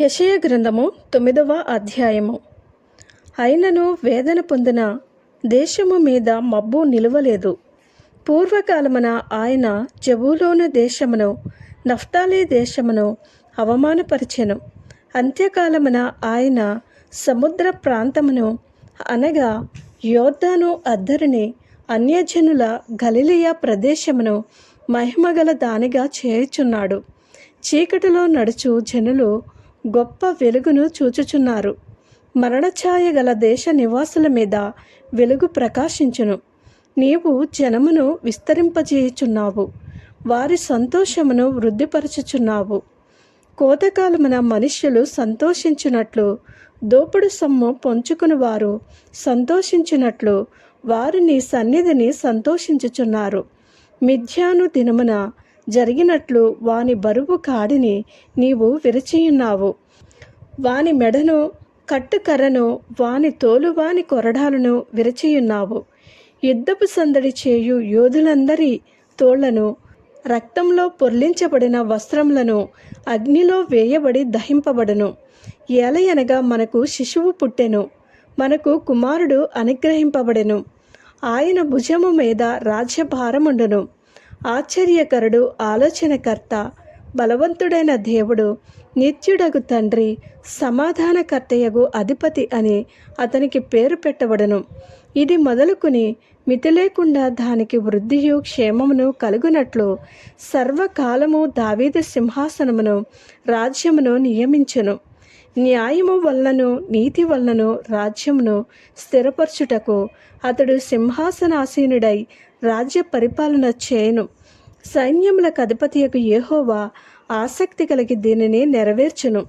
యశయ గ్రంథము తొమ్మిదవ అధ్యాయము. అయినను వేదన పొందిన దేశము మీద మబ్బు నిలువలేదు. పూర్వకాలమున ఆయన జబూలోను దేశమును నఫ్తాలీ దేశమును అవమానపరిచెను. అంత్యకాలమున ఆయన సముద్ర ప్రాంతమును అనగా యోర్దాను అద్దరిని అన్యజనుల గలిలియా ప్రదేశమును మహిమగల దానిగా చేయుచున్నాడు. చీకటిలో నడుచు జనులు గొప్ప వెలుగును చూచుచున్నారు. మరణఛాయ గల దేశ నివాసుల మీద వెలుగు ప్రకాశించును. నీవు జనమును విస్తరింపజేయుచున్నావు. వారి సంతోషమును వృద్ధిపరచుచున్నావు. కోతకాలమున మనుష్యులు సంతోషించినట్లు దోపుడు సొమ్ము పొంచుకుని వారు సంతోషించినట్లు వారు నీ సన్నిధిని సంతోషించుచున్నారు. మిథ్యాను దినమున జరిగినట్లు వాని బరువు కాడిని నీవు విరచియున్నావు. వాని మెడను కట్టుకర్రను వాని తోలువాని కొరడాలను విరచియున్నావు. యుద్ధపు సందడి చేయు యోధులందరి తోళ్ళను రక్తంలో పొర్లించబడిన వస్త్రములను అగ్నిలో వేయబడి దహింపబడను. ఏలయనగా మనకు శిశువు పుట్టెను మనకు కుమారుడు అనుగ్రహింపబడెను. ఆయన భుజము మీద రాజ్యభారముండును. ఆశ్చర్యకరుడు ఆలోచనకర్త బలవంతుడైన దేవుడు నిత్యుడగు తండ్రి సమాధానకర్తయగు అధిపతి అని అతనికి పేరు పెట్టబడను. ఇది మొదలుకుని మితి లేకుండా దానికి వృద్ధియు క్షేమమును కలుగునట్లు సర్వకాలము దావీద సింహాసనమును రాజ్యమును నియమించును. న్యాయము వలనను నీతి వలనను రాజ్యమును స్థిరపరచుటకు అతడు సింహాసనాసీనుడై రాజ్య పరిపాలన చేయను. సైన్యములకు అధిపతియకు యెహోవా ఆసక్తి కలిగి దీనిని నెరవేర్చును.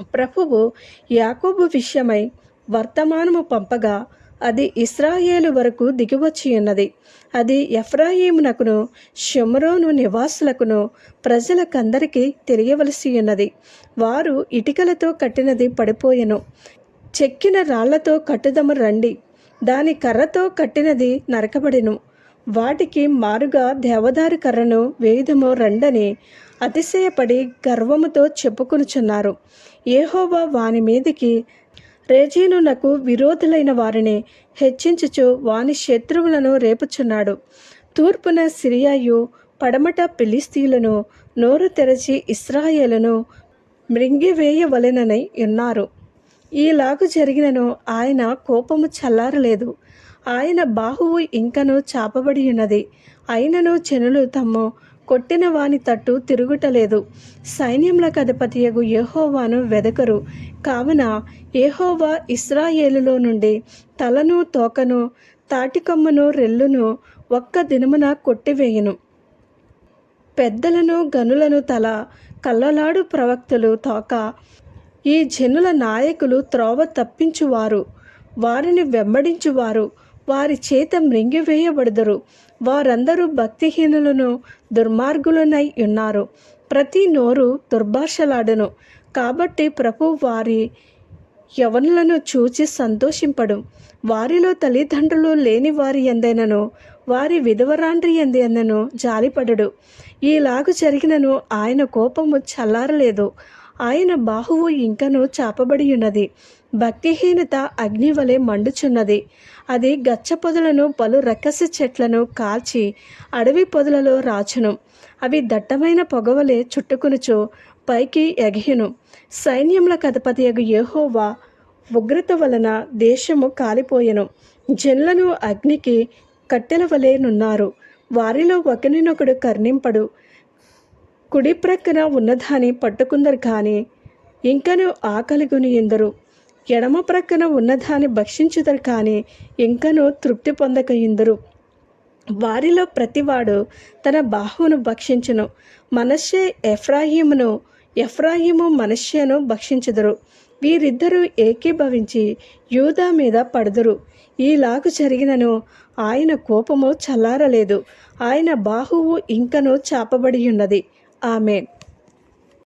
ప్రభువు యాకోబు విషయమై వర్తమానము పంపగా అది ఇస్రాయేలు వరకు దిగివచ్చి ఉన్నది అది ఎఫ్రాయిమునకును షెమ్రోను నివాసులకును ప్రజలకందరికీ తెలియవలసి ఉన్నది వారు ఇటుకలతో కట్టినది పడిపోయెను. చెక్కిన రాళ్ళతో కట్టుదము రండి. దాని కర్రతో కట్టినది నరకబడిను. వాటికి మారుగా దేవదారు కర్రను వేయుదము రండని అతిశయపడి గర్వముతో చెప్పుకొనుచున్నారు. ఏహోవా వాని మీదికి రేజీనునకు విరోధులైన వారిని హెచ్చించుచు వాని శత్రువులను రేపుచున్నాడు. తూర్పున సిరియాయు పడమట పిలిస్తీలను నోరు తెరచి ఇస్రాయేలును మృంగివేయవలెనని ఉన్నారు. ఈలాగు జరిగినను ఆయన కోపము చల్లారలేదు. ఆయన బాహువు ఇంకను చాపబడి ఉన్నది. అయినను జనులు తమ్ము కొట్టిన వాని తట్టు తిరుగుటలేదు. సైన్యములకు అధిపతియగు యెహోవాను వెదకరు. కావున యెహోవా ఇస్రాయేలులో నుండి తలను తోకను తాటికొమ్మను రెల్లును ఒక్క దినమున కొట్టివేయును. పెద్దలను గనులను తల కల్లలాడు ప్రవక్తలు తోక ఈ జనుల నాయకులు త్రోవ తప్పించువారు. వారిని వెంబడించువారు. వారి చేత మృంగివేయబడదురు. వారందరూ భక్తిహీనులను దుర్మార్గులనై ఉన్నారు. ప్రతి నోరు దుర్భాషలాడను. కాబట్టి ప్రభు వారి యవనులను చూచి సంతోషింపడు. వారిలో తల్లిదండ్రులు లేని వారి ఎందైనను వారి విధవరాండ్రి ఎందైనను జాలిపడడు. ఈలాగు జరిగినను ఆయన కోపము చల్లారలేదు. ఆయన బాహువు ఇంకను చాపబడి ఉన్నది భక్తిహీనత అగ్ని వలె మండుచున్నది. అది గచ్చ పొదలను పలు రకసి చెట్లను కాల్చి అడవి పొదలలో రాచును. అవి దట్టమైన పొగవలే చుట్టుకునుచు పైకి ఎగియును. కథపతి అధిపతియగు యెహోవా ఉగ్రత వలన దేశము కాలిపోయెను. జన్లను అగ్నికి కట్టెల వలె నున్నారు. వారిలో ఒకరినొకడు కర్ణింపడు. కుడి ప్రక్కన ఉన్నదాని పట్టుకుందరు కానీ ఇంకను ఆకలిగుని ఎందరు. ఎడమ ప్రక్కన ఉన్నదాన్ని భక్షించుదరు కానీ ఇంకను తృప్తి పొందక ఇందురు. వారిలో ప్రతివాడు తన బాహువును భక్షించును. మనషే ఎఫ్రాహీమును ఎఫ్రాహీము మనష్యను భక్షించుదురు. వీరిద్దరూ ఏకీభవించి యూదా మీద పడుదురు. ఈలాగు జరిగినను ఆయన కోపము చల్లారలేదు. ఆయన బాహువు ఇంకను చాపబడి ఉన్నది ఆమెన్.